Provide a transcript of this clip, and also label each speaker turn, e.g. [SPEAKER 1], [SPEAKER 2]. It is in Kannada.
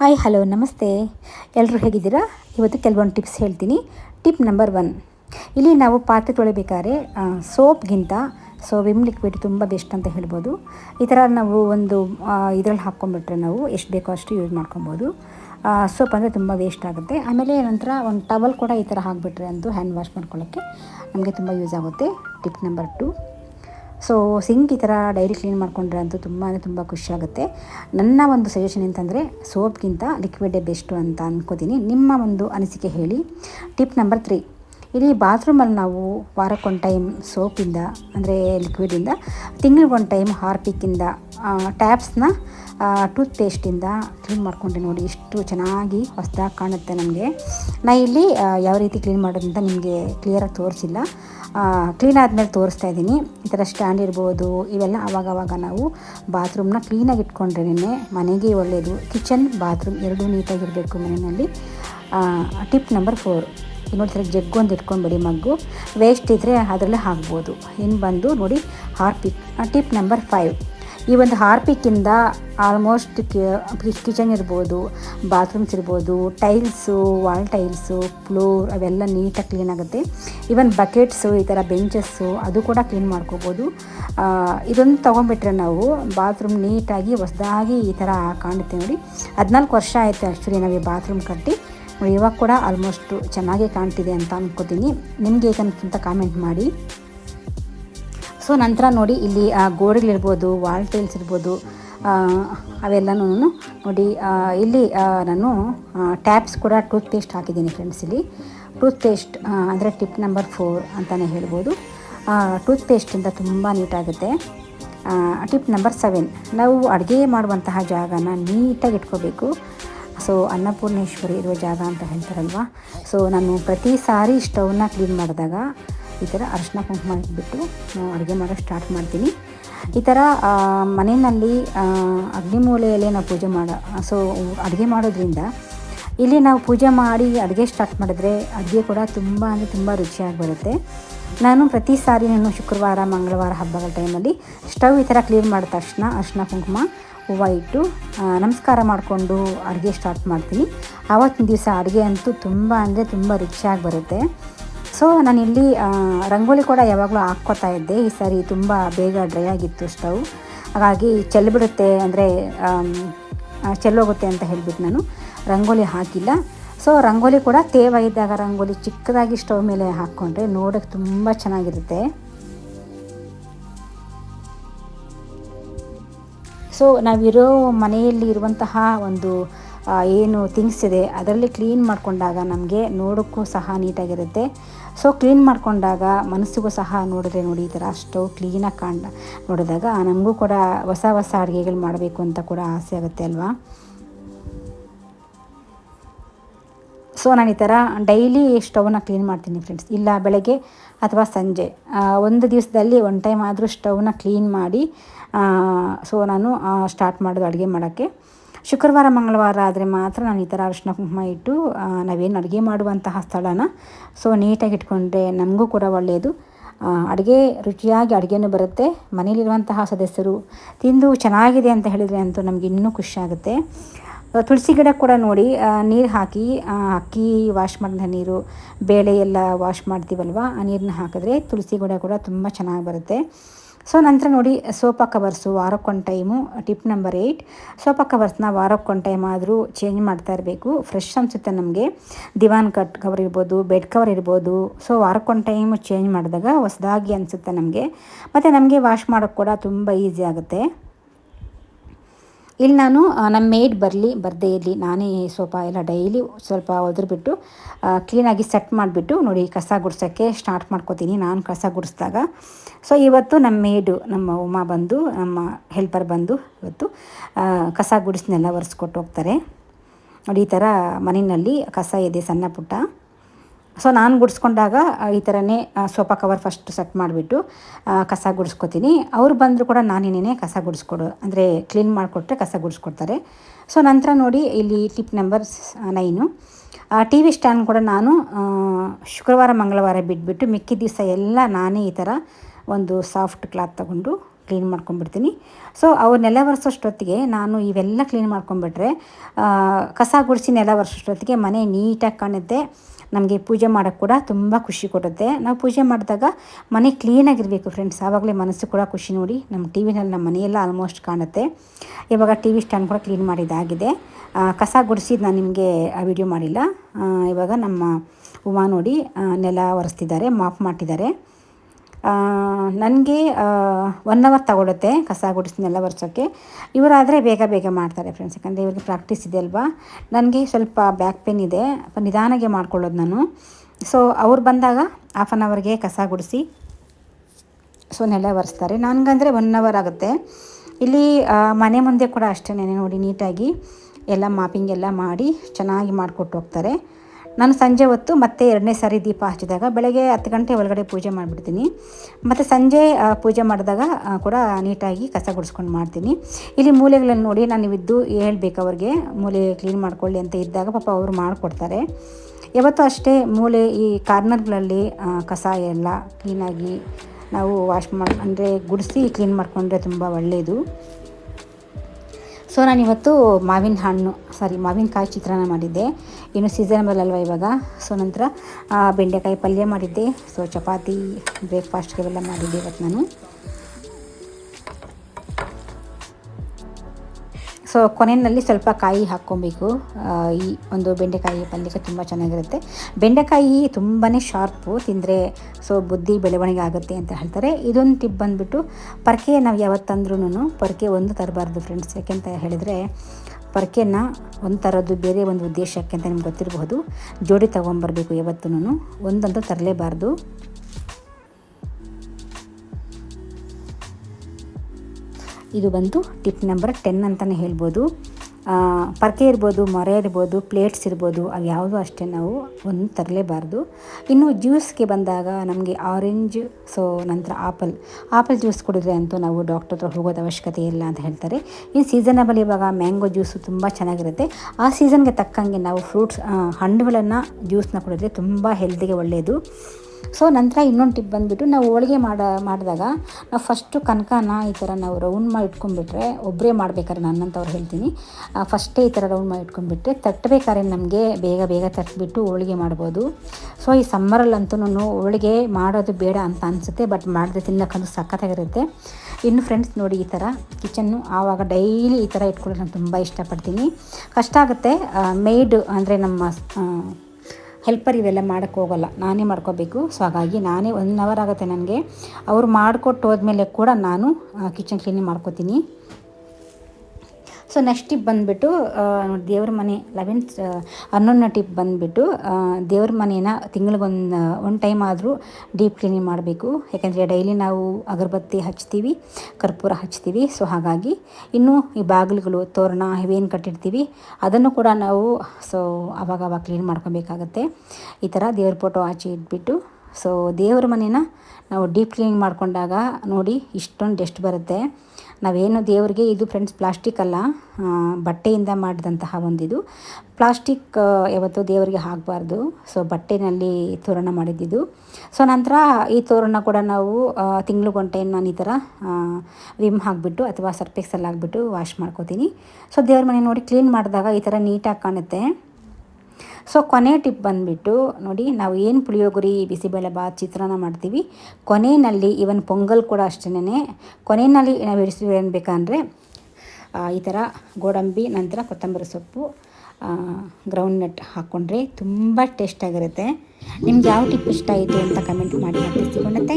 [SPEAKER 1] ಹಾಯ್ ಹಲೋ ನಮಸ್ತೆ. ಎಲ್ಲರೂ ಹೇಗಿದ್ದೀರಾ? ಇವತ್ತು ಕೆಲವೊಂದು ಟಿಪ್ಸ್ ಹೇಳ್ತೀನಿ. ಟಿಪ್ ನಂಬರ್ ಒನ್ ಇಲ್ಲಿ ನಾವು ಪಾತ್ರೆ ತೊಳಿಬೇಕಾದ್ರೆ ಸೋಪ್ಗಿಂತ ಸೊ ವಿಮ್ ಲಿಕ್ವಿಡ್ ತುಂಬ ಬೆಸ್ಟ್ ಅಂತ ಹೇಳ್ಬೋದು. ಈ ಥರ ನಾವು ಒಂದು ಇದರಲ್ಲಿ ಹಾಕ್ಕೊಂಡ್ಬಿಟ್ರೆ ನಾವು ಎಷ್ಟು ಬೇಕೋ ಅಷ್ಟು ಯೂಸ್ ಮಾಡ್ಕೊಬೋದು. ಸೋಪ್ ಅಂದರೆ ತುಂಬ ವೇಸ್ಟ್ ಆಗುತ್ತೆ. ಆಮೇಲೆ ನಂತರ ಒಂದು ಟವಲ್ ಕೂಡ ಈ ಥರ ಹಾಕ್ಬಿಟ್ರೆ ಅಂತೂ ಹ್ಯಾಂಡ್ ವಾಶ್ ಮಾಡ್ಕೊಳ್ಳೋಕ್ಕೆ ನಮಗೆ ತುಂಬ ಯೂಸ್ ಆಗುತ್ತೆ. Tip number two so sink ಈ ಥರ ಡೈರಿ ಕ್ಲೀನ್ ಮಾಡಿಕೊಂಡ್ರೆ ಅಂತೂ ತುಂಬ ತುಂಬ ಖುಷಿಯಾಗುತ್ತೆ ನನ್ನ ಒಂದು ಸಜೆಷನ್ ಅಂತಂದರೆ ಸೋಪ್ಗಿಂತ ಲಿಕ್ವಿಡೇ ಬೆಸ್ಟು ಅಂತ ಅಂದ್ಕೋತೀನಿ ನಿಮ್ಮ ಒಂದು ಅನಿಸಿಕೆ ಹೇಳಿ. ಟಿಪ್ ನಂಬರ್ ತ್ರೀ ಇಲ್ಲಿ ಬಾತ್ರೂಮಲ್ಲಿ ನಾವು ವಾರಕ್ಕೊಂದು ಟೈಮ್ ಸೋಪಿಂದ ಅಂದರೆ ಲಿಕ್ವಿಡಿಂದ ತಿಂಗಳಿಗೊಂದು ಟೈಮ್ ಹಾರ್ಪಿಕ್ಕಿಂದ ಟ್ಯಾಪ್ಸ್ನ ಟೂತ್ ಪೇಸ್ಟಿಂದ ಕ್ಲೀನ್ ಮಾಡಿಕೊಂಡೆ ನೋಡಿ ಇಷ್ಟು ಚೆನ್ನಾಗಿ ಹೊಸದಾಗಿ ಕಾಣುತ್ತೆ ನಮಗೆ. ನಾ ಇಲ್ಲಿ ಯಾವ ರೀತಿ ಕ್ಲೀನ್ ಮಾಡೋದಂತ ನಿಮಗೆ ಕ್ಲಿಯರಾಗಿ ತೋರಿಸಿಲ್ಲ. ಕ್ಲೀನ್ ಆದಮೇಲೆ ತೋರಿಸ್ತಾ ಇದ್ದೀನಿ. ಈ ಥರ ಸ್ಟ್ಯಾಂಡ್ ಇರ್ಬೋದು, ಇವೆಲ್ಲ ಆವಾಗವಾಗ ನಾವು ಬಾತ್ರೂಮ್ನ ಕ್ಲೀನಾಗಿ ಇಟ್ಕೊಂಡ್ರೇ ಮನೆಗೆ ಒಳ್ಳೆಯದು ಕಿಚನ್ ಬಾತ್ರೂಮ್ ಎರಡೂ ನೀಟಾಗಿರಬೇಕು ಮನೆಯಲ್ಲಿ. ಟಿಪ್ ನಂಬರ್ ಫೋರ್ ನೋಡಿ ಸರಿ ಜಗ್ಗು ಒಂದು ಇಟ್ಕೊಂಡ್ಬಿಡಿ ಮಗ್ಗು. ವೇಸ್ಟ್ ಇದ್ದರೆ ಅದರಲ್ಲೇ ಹಾಕ್ಬೋದು. ಇನ್ನು ಬಂದು ನೋಡಿ, ಹಾರ್ಪಿಕ್ ಟಿಪ್ ನಂಬರ್ ಫೈವ್ ಈ ಒಂದು ಹಾರ್ಪಿಕ್ಕಿಂದ ಆಲ್ಮೋಸ್ಟ್ ಕಿಚನ್ ಇರ್ಬೋದು ಬಾತ್ರೂಮ್ಸ್ ಇರ್ಬೋದು ಟೈಲ್ಸು ವಾಲ್ ಟೈಲ್ಸು ಫ್ಲೋರ್ ಅವೆಲ್ಲ ನೀಟಾಗಿ ಕ್ಲೀನ್ ಆಗುತ್ತೆ. ಈವನ್ ಬಕೆಟ್ಸು ಈ ಥರ ಬೆಂಚಸ್ಸು ಅದು ಕೂಡ ಕ್ಲೀನ್ ಮಾಡ್ಕೋಬೋದು. ಇದೊಂದು ತೊಗೊಂಡ್ಬಿಟ್ರೆ ನಾವು ಬಾತ್ರೂಮ್ ನೀಟಾಗಿ ಹೊಸದಾಗಿ ಈ ಥರ ಕಾಣುತ್ತೆ ನೋಡಿ. ಹದಿನಾಲ್ಕು ವರ್ಷ ಆಯಿತು ಆ್ಯಕ್ಚುಲಿ ನಾವು ಈ ಬಾತ್ರೂಮ್ ಕಟ್ಟಿ. ಇವಾಗ ಕೂಡ ಆಲ್ಮೋಸ್ಟು ಚೆನ್ನಾಗೇ ಕಾಣ್ತಿದೆ ಅಂತ ಅನ್ಕೋತೀನಿ. ನಿಮಗೆ ಹೇಗಂತ ಕಾಮೆಂಟ್ ಮಾಡಿ. ಸೊ ನಂತರ ನೋಡಿ ಇಲ್ಲಿ ಗೋಡೆಗಳಿರ್ಬೋದು ವಾಲ್ ಟೈಲ್ಸ್ ಇರ್ಬೋದು ಅವೆಲ್ಲನೂ ನೋಡಿ ಇಲ್ಲಿ ನಾನು ಟ್ಯಾಪ್ಸ್ ಕೂಡ ಟೂತ್ ಪೇಸ್ಟ್ ಹಾಕಿದ್ದೀನಿ ಫ್ರೆಂಡ್ಸ್ ಇಲ್ಲಿ. ಟೂತ್ ಪೇಸ್ಟ್ ಅಂದರೆ ಟಿಪ್ ನಂಬರ್ ಫೋರ್ ಅಂತಲೇ ಹೇಳ್ಬೋದು. ಟೂತ್ ಪೇಸ್ಟಿಂದ ತುಂಬ ನೀಟಾಗುತ್ತೆ. ಟಿಪ್ ನಂಬರ್ ಸೆವೆನ್ ನಾವು ಅಡುಗೆ ಮಾಡುವಂತಹ ಜಾಗನ ನೀಟಾಗಿ ಇಟ್ಕೋಬೇಕು. ಸೊ ಅನ್ನಪೂರ್ಣೇಶ್ವರಿ ಇರುವ ಜಾಗ ಅಂತ ಹೇಳ್ತಾರಲ್ವ? ಸೊ ನಾನು ಪ್ರತಿ ಸಾರಿ ಸ್ಟವ್ನ ಕ್ಲೀನ್ ಮಾಡಿದಾಗ ಈ ಥರ ಅರಿಶಿನ ಕುಂಕುಮ ಇಟ್ಬಿಟ್ಟು ನಾವು ಅಡುಗೆ ಮಾಡೋಕ್ಕೆ ಸ್ಟಾರ್ಟ್ ಮಾಡ್ತೀನಿ. ಈ ಥರ ಮನೆಯಲ್ಲಿ ಅಗ್ನಿಮೂಲೆಯಲ್ಲೇ ನಾವು ಪೂಜೆ ಮಾಡೋ, ಸೊ ಅಡುಗೆ ಮಾಡೋದ್ರಿಂದ ಇಲ್ಲಿ ನಾವು ಪೂಜೆ ಮಾಡಿ ಅಡುಗೆ ಸ್ಟಾರ್ಟ್ ಮಾಡಿದ್ರೆ ಅಡುಗೆ ಕೂಡ ತುಂಬ ಅಂದರೆ ತುಂಬ ರುಚಿಯಾಗಿ ಬರುತ್ತೆ. ನಾನು ಪ್ರತಿ ಸಾರಿ ನಾನು ಶುಕ್ರವಾರ, ಮಂಗಳವಾರ ಹಬ್ಬಗಳ ಟೈಮಲ್ಲಿ ಸ್ಟವ್ ಈ ಥರ ಕ್ಲೀನ್ ಮಾಡಿದ ತಕ್ಷಣ ಅರಿಶಿನ ಕುಂಕುಮ, ಹೂವು ಇಟ್ಟು ನಮಸ್ಕಾರ ಮಾಡಿಕೊಂಡು ಅಡುಗೆ ಸ್ಟಾರ್ಟ್ ಮಾಡ್ತೀನಿ. ಆವತ್ತಿನ ದಿವಸ ಅಡುಗೆ ಅಂತೂ ತುಂಬ ಅಂದರೆ ತುಂಬ ರುಚಿಯಾಗಿ ಬರುತ್ತೆ. ಸೊ ನಾನಿಲ್ಲಿ ರಂಗೋಲಿ ಕೂಡ ಯಾವಾಗಲೂ ಹಾಕ್ಕೋತಾ ಇದ್ದೆ. ಈ ಸಾರಿ ತುಂಬ ಬೇಗ ಡ್ರೈ ಆಗಿತ್ತು ಸ್ಟವ್. ಹಾಗಾಗಿ ಚೆಲ್ಲಿಬಿಡುತ್ತೆ ಅಂದರೆ ಚೆಲ್ಲೋಗುತ್ತೆ ಅಂತ ಹೇಳಿಬಿಟ್ಟು ನಾನು ರಂಗೋಲಿ ಹಾಕಿಲ್ಲ. ಸೊ ರಂಗೋಲಿ ಕೂಡ ತೇವ ಇದ್ದಾಗ ರಂಗೋಲಿ ಚಿಕ್ಕದಾಗಿ ಸ್ಟವ್ ಮೇಲೆ ಹಾಕ್ಕೊಂಡ್ರೆ ನೋಡೋಕ್ಕೆ ತುಂಬ ಚೆನ್ನಾಗಿರುತ್ತೆ. ಸೊ ನಾವಿರೋ ಮನೆಯಲ್ಲಿ ಇರುವಂತಹ ಒಂದು ಏನು ಥಿಂಗ್ಸ್ ಇದೆ, ಅದರಲ್ಲಿ ಕ್ಲೀನ್ ಮಾಡಿಕೊಂಡಾಗ ನಮಗೆ ನೋಡೋಕ್ಕೂ ಸಹ ನೀಟಾಗಿರುತ್ತೆ. ಸೊ ಕ್ಲೀನ್ ಮಾಡಿಕೊಂಡಾಗ ಮನಸ್ಸಿಗೂ ಸಹ ನೋಡಿದ್ರೆ ನೋಡಿ ಈ ಥರ ಸ್ಟವ್ ಕ್ಲೀನಾಗಿ ಕಾಣ, ನೋಡಿದಾಗ ನಮಗೂ ಕೂಡ ಹೊಸ ಹೊಸ ಅಡುಗೆಗಳು ಮಾಡಬೇಕು ಅಂತ ಕೂಡ ಆಸೆ ಆಗುತ್ತೆ ಅಲ್ವಾ? ಸೊ ನಾನು ಈ ಥರ ಡೈಲಿ ಸ್ಟವ್ನ ಕ್ಲೀನ್ ಮಾಡ್ತೀನಿ ಫ್ರೆಂಡ್ಸ್. ಇಲ್ಲ ಬೆಳಗ್ಗೆ ಅಥವಾ ಸಂಜೆ. ಒಂದು ದಿವಸದಲ್ಲಿ ಒನ್ ಟೈಮ್ ಆದರೂ ಸ್ಟವ್ನ ಕ್ಲೀನ್ ಮಾಡಿ ಸೊ ನಾನು ಸ್ಟಾರ್ಟ್ ಮಾಡೋದು ಅಡುಗೆ ಮಾಡೋಕ್ಕೆ. ಶುಕ್ರವಾರ, ಮಂಗಳವಾರ ಆದರೆ ಮಾತ್ರ ನಾನು ಈ ಥರ ಅರಿಶಿನ ಕುಂಕುಮ ಇಟ್ಟು ನಾವೇನು ಅಡುಗೆ ಮಾಡುವಂತಹ ಸ್ಥಳನ, ಸೊ ನೀಟಾಗಿ ಇಟ್ಕೊಂಡ್ರೆ ನಮಗೂ ಕೂಡ ಒಳ್ಳೆಯದು ಅಡುಗೆ ರುಚಿಯಾಗಿ ಅಡುಗೆನೂ ಬರುತ್ತೆ. ಮನೇಲಿರುವಂತಹ ಸದಸ್ಯರು, ತಿಂದು ಚೆನ್ನಾಗಿದೆ ಅಂತ ಹೇಳಿದರೆ ಅಂತೂ ನಮಗೆ ಇನ್ನೂ ಖುಷಿಯಾಗುತ್ತೆ ತುಳಸಿ ಗಿಡ ಕೂಡ ನೋಡಿ ನೀರು ಹಾಕಿ ಅಕ್ಕಿ ವಾಶ್ ಮಾಡಿದ ನೀರು, ಬೇಳೆ ಎಲ್ಲ ವಾಶ್ ಮಾಡ್ತೀವಲ್ವ, ಆ ನೀರನ್ನ ಹಾಕಿದ್ರೆ ತುಳಸಿ ಗಿಡ ಕೂಡ ತುಂಬ ಚೆನ್ನಾಗಿ ಬರುತ್ತೆ. ಸೊ ನಂತರ ನೋಡಿ, ಸೋಪ ಕವರ್ಸು ವಾರಕ್ಕೊಂದು time tip number eight sofa ಕವರ್ಸ್ನ ವಾರಕ್ಕೊಂದು ಟೈಮ್ ಆದರೂ ಚೇಂಜ್ ಮಾಡ್ತಾ ಇರಬೇಕು. ಫ್ರೆಶ್ ಅನಿಸುತ್ತೆ ನಮಗೆ. ದಿವಾನ್ ಕಟ್ ಕವರ್ ಇರ್ಬೋದು ಬೆಡ್ ಕವರ್ ಇರ್ಬೋದು. ಸೊ ವಾರಕ್ಕೊಂದು ಟೈಮು ಚೇಂಜ್ ಮಾಡಿದಾಗ ಹೊಸದಾಗಿ ಅನಿಸುತ್ತೆ ನಮಗೆ. ಮತ್ತು ನಮಗೆ ವಾಶ್ ಮಾಡೋಕ್ಕೆ ಕೂಡ ತುಂಬ ಈಸಿ ಆಗುತ್ತೆ. ಇಲ್ಲಿ ನಾನು ನಮ್ಮ ಮೇಡ್ ಬರಲಿ, ಬರದೇ ಇರಲಿ, ನಾನೇ ಸ್ವಲ್ಪ ಎಲ್ಲ ಡೈಲಿ ಸ್ವಲ್ಪ ಒದ್ರುಬಿಟ್ಟು ಕ್ಲೀನಾಗಿ ಸೆಟ್ ಮಾಡಿಬಿಟ್ಟು, ನೋಡಿ ಕಸ ಗುಡ್ಸೋಕ್ಕೆ ಸ್ಟಾರ್ಟ್ ಮಾಡ್ಕೋತೀನಿ ನಾನು ಕಸ ಗುಡಿಸಿದಾಗ. ಸೊ ಇವತ್ತು ನಮ್ಮ ಮೇಡು ನಮ್ಮ ಉಮಾ ಬಂದು, ನಮ್ಮ ಹೆಲ್ಪರ್ ಬಂದು ಇವತ್ತು ಕಸ ಗುಡಿಸ್ನೆಲ್ಲ ಒರೆಸ್ಕೊಟ್ಟು ಹೋಗ್ತಾರೆ. ನೋಡಿ ಈ ಥರ ಮನೆಯಲ್ಲಿ ಕಸ ಇದೆ ಸಣ್ಣ ಪುಟ್ಟ. ಸೊ ನಾನು ಗುಡಿಸ್ಕೊಂಡಾಗ ಈ ಥರನೇ ಸೋಫಾ ಕವರ್ ಫಸ್ಟ್ ಸೆಟ್ ಮಾಡಿಬಿಟ್ಟು ಕಸ ಗುಡಿಸ್ಕೊತೀನಿ. ಅವ್ರು ಬಂದರೂ ಕೂಡ ನಾನೇನೇ ಕಸ ಗುಡಿಸ್ಕೊಡು, ಅಂದರೆ ಕ್ಲೀನ್ ಮಾಡಿಕೊಟ್ರೆ ಕಸ ಗುಡಿಸ್ಕೊಡ್ತಾರೆ. ಸೊ ನಂತರ ನೋಡಿ, ಇಲ್ಲಿ tip number nine T V stand ಕೂಡ ನಾನು ಶುಕ್ರವಾರ, ಮಂಗಳವಾರ ಬಿಟ್ಬಿಟ್ಟು ಮಿಕ್ಕಿದ ದಿವಸ ಎಲ್ಲ ನಾನೇ ಈ ಥರ ಒಂದು ಸಾಫ್ಟ್ ಕ್ಲಾತ್ ತಗೊಂಡು ಕ್ಲೀನ್ ಮಾಡ್ಕೊಂಡ್ಬಿಡ್ತೀನಿ. ಸೊ ಅವ್ರು ನೆಲ ಒರೆಸೋಷ್ಟೊತ್ತಿಗೆ ನಾನು ಇವೆಲ್ಲ ಕ್ಲೀನ್ ಮಾಡ್ಕೊಂಡ್ಬಿಟ್ರೆ ಕಸ ಗುಡಿಸಿ ನೆಲ ಒರೆಸೋಷ್ಟೊತ್ತಿಗೆ ಮನೆ ನೀಟಾಗಿ ಕಾಣುತ್ತೆ. ನಮಗೆ ಪೂಜೆ ಮಾಡೋಕ್ಕೆ ಕೂಡ ತುಂಬ ಖುಷಿ ಕೊಡುತ್ತೆ. ನಾವು ಪೂಜೆ ಮಾಡಿದಾಗ ಮನೆ ಕ್ಲೀನಾಗಿರಬೇಕು ಫ್ರೆಂಡ್ಸ್ ಆವಾಗಲೇ ಮನಸ್ಸು ಕೂಡ ಖುಷಿ ನೋಡಿ ನಮ್ಮ ಟಿ ವಿನಲ್ಲಿ ನಮ್ಮ ಮನೆಯೆಲ್ಲ ಆಲ್ಮೋಸ್ಟ್ ಕಾಣುತ್ತೆ. ಇವಾಗ ಟಿ ವಿ ಸ್ಟ್ಯಾಂಡ್ ಕೂಡ ಕ್ಲೀನ್ ಮಾಡಿದ್ದಾಗಿದೆ ಕಸ ಗುಡಿಸಿದ್ದು ನಾನು ನಿಮಗೆ ವಿಡಿಯೋ ಮಾಡಿಲ್ಲ. ಇವಾಗ ನಮ್ಮ ಉಮಾ ನೋಡಿ ನೆಲ ಒರೆಸ್ತಿದ್ದಾರೆ, ಮಾಪ್ ಮಾಡಿದ್ದಾರೆ ನನಗೆ ಒನ್ ಅವರ್ ತಗೊಳುತ್ತೆ ಕಸ ಗುಡಿಸಿ ನೆಲ ಒರೆಸೋಕ್ಕೆ ಇವರಾದರೆ ಬೇಗ ಬೇಗ ಮಾಡ್ತಾರೆ ಫ್ರೆಂಡ್ಸ್ ಯಾಕಂದರೆ ಇವ್ರಿಗೆ ಪ್ರಾಕ್ಟೀಸ್ ಇದೆ ಅಲ್ವಾ? ನನಗೆ ಸ್ವಲ್ಪ ಬ್ಯಾಕ್ ಪೇನ್ ಇದೆ ನಿಧಾನಾಗೆ ಮಾಡ್ಕೊಳ್ಳೋದು ನಾನು. ಸೊ ಅವ್ರು ಬಂದಾಗ ಹಾಫ್ ಆನ್ ಅವರ್ಗೆ ಕಸ ಗುಡಿಸಿ, ಸೊ ನೆಲ ಒರೆಸ್ತಾರೆ. ನನಗಂದರೆ ಒನ್ ಅವರ್ ಆಗುತ್ತೆ. ಇಲ್ಲಿ ಮನೆ ಮುಂದೆ ಕೂಡ ಅಷ್ಟೇ ನೋಡಿ ನೀಟಾಗಿ ಎಲ್ಲ ಮಾಪಿಂಗ್ ಎಲ್ಲ ಮಾಡಿ ಚೆನ್ನಾಗಿ ಮಾಡಿಕೊಟ್ಟು ಹೋಗ್ತಾರೆ. ನಾನು ಸಂಜೆ ಹೊತ್ತು ಮತ್ತೆ ಎರಡನೇ ಸಾರಿ ದೀಪ ಹಚ್ಚಿದಾಗ ಬೆಳಗ್ಗೆ ಹತ್ತು ಗಂಟೆ ಒಳಗಡೆ ಪೂಜೆ ಮಾಡಿಬಿಡ್ತೀನಿ. ಮತ್ತು ಸಂಜೆ ಪೂಜೆ ಮಾಡಿದಾಗ ಕೂಡ ನೀಟಾಗಿ ಕಸ ಗುಡಿಸ್ಕೊಂಡು ಮಾಡ್ತೀನಿ. ಇಲ್ಲಿ ಮೂಲೆಗಳನ್ನು ನೋಡಿ ನಾನು ಇದ್ದು ಹೇಳಬೇಕು ಅವ್ರಿಗೆ, ಮೂಲೆ ಕ್ಲೀನ್ ಮಾಡ್ಕೊಳ್ಳಿ ಅಂತ ಇದ್ದಾಗ ಪಾಪ ಅವರು ಮಾಡಿಕೊಡ್ತಾರೆ. ಯಾವತ್ತೂ ಅಷ್ಟೇ ಮೂಲೆ ಈ ಕಾರ್ನರ್ಗಳಲ್ಲಿ ಕಸ ಎಲ್ಲ ಕ್ಲೀನಾಗಿ ನಾವು ವಾಶ್ ಮಾಡಿ, ಅಂದರೆ ಗುಡಿಸಿ ಕ್ಲೀನ್ ಮಾಡಿಕೊಂಡ್ರೆ ತುಂಬ ಒಳ್ಳೆಯದು ಸೊ ನಾನು ಇವತ್ತು ಮಾವಿನ ಹಣ್ಣು, ಸಾರಿ, ಮಾವಿನಕಾಯಿ ಚಿತ್ರಾನ್ನ ಮಾಡಿದ್ದೆ. ಇನ್ನು ಸೀಸನಬಲ್ ಅಲ್ವಾ ಇವಾಗ? ಸೊ, ನಂತರ ಬೆಂಡೆಕಾಯಿ ಪಲ್ಯ ಮಾಡಿದ್ದೆ. ಸೊ, ಚಪಾತಿ ಬ್ರೇಕ್ಫಾಸ್ಟ್ಗೆಲ್ಲ ಮಾಡಿದ್ದೆ ಇವತ್ತು ನಾನು. ಸೊ ಕೊನೆಯಲ್ಲಿ ಸ್ವಲ್ಪ ಕಾಯಿ ಹಾಕ್ಕೊಬೇಕು. ಈ ಒಂದು ಬೆಂಡೆಕಾಯಿ ಪಲ್ಯಕ್ಕೆ ತುಂಬ ಚೆನ್ನಾಗಿರುತ್ತೆ. ಬೆಂಡೆಕಾಯಿ ತುಂಬಾ ಶಾರ್ಪು ತಿಂದರೆ ಸೊ ಬುದ್ಧಿ ಬೆಳವಣಿಗೆ ಆಗುತ್ತೆ ಅಂತ ಹೇಳ್ತಾರೆ. ಇದೊಂದು ಟಿಪ್ ಬಂದುಬಿಟ್ಟು ಪರ್ಕೆ ನಾವು ಯಾವತ್ತಂದ್ರೂ ಪರ್ಕೆ ಒಂದು ತರಬಾರ್ದು ಫ್ರೆಂಡ್ಸ್ ಯಾಕೆಂತ ಹೇಳಿದರೆ, ಪರ್ಕೆನ ಒಂದು ತರೋದು ಬೇರೆ ಒಂದು ಉದ್ದೇಶಕ್ಕೆ ಅಂತ ನಿಮ್ಗೆ ಗೊತ್ತಿರಬಹುದು. ಜೋಡಿ ತೊಗೊಂಬರ್ಬೇಕು ಯಾವತ್ತೂ ಒಂದಂತೂ ತರಲೇಬಾರ್ದು. ಇದು ಬಂದು ಟಿಪ್ ನಂಬರ್ ಟೆನ್ ಅಂತಲೇ ಹೇಳ್ಬೋದು. ಪರ್ಕೆ ಇರ್ಬೋದು, ಮೊರೆ ಇರ್ಬೋದು, ಪ್ಲೇಟ್ಸ್ ಇರ್ಬೋದು, ಅವು ಯಾವುದೂ ಅಷ್ಟೇ ನಾವು ಒಂದು ತರಲೇಬಾರ್ದು. ಇನ್ನು ಜ್ಯೂಸ್ಗೆ ಬಂದಾಗ ನಮಗೆ ಆರೆಂಜ್, ಸೊ ನಂತರ ಆಪಲ್. ಆಪಲ್ ಜ್ಯೂಸ್ ಕುಡಿದ್ರೆ ಅಂತೂ ನಾವು ಡಾಕ್ಟರ್ ಹತ್ರ ಹೋಗೋದು ಅವಶ್ಯಕತೆ ಇಲ್ಲ ಅಂತ ಹೇಳ್ತಾರೆ. ಇನ್ನು ಸೀಸನಬಲ್ ಇವಾಗ ಮ್ಯಾಂಗೋ ಜ್ಯೂಸು ತುಂಬ ಚೆನ್ನಾಗಿರುತ್ತೆ. ಆ ಸೀಸನ್ಗೆ ತಕ್ಕಂಗೆ ನಾವು ಫ್ರೂಟ್ಸ್ ಹಣ್ಣುಗಳನ್ನು ಜ್ಯೂಸ್ನ ಕುಡಿದ್ರೆ ತುಂಬ ಹೆಲ್ತಿಗೆ ಒಳ್ಳೆಯದು ಸೊ ನಂತರ ಇನ್ನೊಂದು ಟಿಪ್ ಬಂದುಬಿಟ್ಟು ನಾವು ಹೋಳಿಗೆ ಮಾಡ, ಮಾಡಿದಾಗ ನಾವು ಫಸ್ಟು ಕನಕನ ಈ ಥರ ನಾವು ರೌಂಡ್ ಮಾಡಿ ಇಟ್ಕೊಂಡ್ಬಿಟ್ರೆ ಒಬ್ಬರೇ ಮಾಡ್ಬೇಕಾದ್ರೆ ನನ್ನಂತವ್ರು ಹೇಳ್ತೀನಿ. ಫಸ್ಟೇ ಈ ಥರ ರೌಂಡ್ ಮಾಡಿ ಇಟ್ಕೊಂಡ್ಬಿಟ್ರೆ ತಟ್ಟಬೇಕಾದ್ರೆ ನಮಗೆ ಬೇಗ ಬೇಗ ತಟ್ಟಿಬಿಟ್ಟು ಹೋಳಿಗೆ ಮಾಡ್ಬೋದು. ಸೊ ಈ ಸಮ್ಮರಲ್ಲಂತೂ ಹೋಳಿಗೆ ಮಾಡೋದು ಬೇಡ ಅಂತ ಅನಿಸುತ್ತೆ ಬಟ್ ಮಾಡಿದ್ರೆ ತಿನ್ನೋಕ್ಕಂತೂ ಸಖತ್ತಾಗಿರುತ್ತೆ. ಇನ್ನು ಫ್ರೆಂಡ್ಸ್ ನೋಡಿ ಈ ಥರ ಕಿಚನ್ನು ಆವಾಗ ಡೈಲಿ ಈ ಥರ ಇಟ್ಕೊಳ್ಳೋದು ನಾನು ತುಂಬ ಇಷ್ಟಪಡ್ತೀನಿ. ಕಷ್ಟ ಆಗುತ್ತೆ ಮೇಯ್ಡ್ ಅಂದರೆ ನಮ್ಮ ಹೆಲ್ಪರ್ ಇವೆಲ್ಲ ಮಾಡೋಕ್ಕೆ ಹೋಗಲ್ಲ. ನಾನೇ ಮಾಡ್ಕೋಬೇಕು. ಸೊ ಹಾಗಾಗಿ ನಾನೇ ಒನ್ ಅವರ್ ಆಗುತ್ತೆ ನನಗೆ. ಅವರು ಮಾಡಿಕೊಟ್ಟು ಹೋದ್ಮೇಲೆ ಕೂಡ ನಾನು ಕಿಚನ್ ಕ್ಲೀನಿಂಗ್ ಮಾಡ್ಕೋತೀನಿ. ಸೊ ನೆಕ್ಸ್ಟ್ ಟಿಪ್ ಬಂದುಬಿಟ್ಟು ದೇವ್ರ ಮನೆ ಲೆವೆಂತ್ ಹನ್ನೊಂದನೇ ಟಿಪ್ ಬಂದುಬಿಟ್ಟು ದೇವ್ರ ಮನೇನ ತಿಂಗಳಿಗೊಂದು ಒಂದು ಟೈಮ್ ಆದರೂ ಡೀಪ್ ಕ್ಲೀನಿಂಗ್ ಮಾಡಬೇಕು. ಯಾಕೆಂದರೆ ಡೈಲಿ ನಾವು ಅಗರಬತ್ತಿ ಹಚ್ತೀವಿ, ಕರ್ಪೂರ ಹಚ್ತೀವಿ. ಸೊ ಹಾಗಾಗಿ ಇನ್ನು ಈ ಬಾಗಿಲುಗಳು, ತೋರಣ, ಇವೇನು ಕಟ್ಟಿರ್ತೀವಿ, ಅದನ್ನು ಕೂಡ ನಾವು ಸೊ ಅವಾಗ ಅವಾಗ ಕ್ಲೀನ್ ಮಾಡ್ಕೊಬೇಕಾಗತ್ತೆ. ಈ ಥರ ದೇವ್ರ ಫೋಟೋ ಆಚೆ ಇಟ್ಬಿಟ್ಟು ಸೊ ದೇವ್ರ ಮನೇನ ನಾವು ಡೀಪ್ ಕ್ಲೀನಿಂಗ್ ಮಾಡಿಕೊಂಡಾಗ ನೋಡಿ ಇಷ್ಟೊಂದು ಡೆಸ್ಟ್ ಬರುತ್ತೆ. ನಾವೇನು ದೇವರಿಗೆ ಇದು ಫ್ರೆಂಡ್ಸ್ ಪ್ಲಾಸ್ಟಿಕ್ ಅಲ್ಲ ಬಟ್ಟೆಯಿಂದ ಮಾಡಿದಂತಹ ಒಂದಿದು. ಪ್ಲಾಸ್ಟಿಕ್ ಯಾವತ್ತು ದೇವರಿಗೆ ಹಾಕಬಾರ್ದು. ಸೊ ಬಟ್ಟೆನಲ್ಲಿ ತೋರಣ ಮಾಡಿದ್ದಿದ್ದು ಸೊ ನಂತರ ಈ ತೋರಣ ಕೂಡ ನಾವು ತಿಂಗಳಿಗೊಂಟೆ ನಾನು ಈ ಥರ ವಿಮ್ ಹಾಕಿಬಿಟ್ಟು ಅಥವಾ ಸರ್ಪೆಕ್ಸಲ್ಲಿ ಹಾಕ್ಬಿಟ್ಟು ವಾಶ್ ಮಾಡ್ಕೋತೀನಿ. ಸೊ ದೇವ್ರ ಮನೆ ನೋಡಿ ಕ್ಲೀನ್ ಮಾಡಿದಾಗ ಈ ಥರ ನೀಟಾಗಿ ಕಾಣುತ್ತೆ. ಸೊ ಕೊನೆ ಟಿಪ್ ಬಂದುಬಿಟ್ಟು ನೋಡಿ, ನಾವು ಏನು ಪುಳಿಯೋಗರಿ, ಬಿಸಿಬೇಳೆ ಬಾತ್ ಚಿತ್ರಾನ್ನ ಮಾಡ್ತೀವಿ. ಕೊನೆಯಲ್ಲಿ ಇವನ್ ಪೊಂಗಲ್ ಕೂಡ ಅಷ್ಟೇ ಕೊನೆಯಲ್ಲಿ ನಾವು ಇಡಿಸಿದ್ವಿ ಏನು ಬೇಕಂದರೆ ಈ ಥರ ಗೋಡಂಬಿ, ನಂತರ ಕೊತ್ತಂಬರಿ ಸೊಪ್ಪು ಗ್ರೌಂಡ್ ನಟ್ ಹಾಕ್ಕೊಂಡ್ರೆ ತುಂಬ ಟೇಸ್ಟಾಗಿರುತ್ತೆ ನಿಮ್ಗೆ ಯಾವ ಟಿಪ್ ಇಷ್ಟ ಆಯಿತು ಅಂತ ಕಮೆಂಟ್ ಮಾಡಿ. ಮತ್ತೆ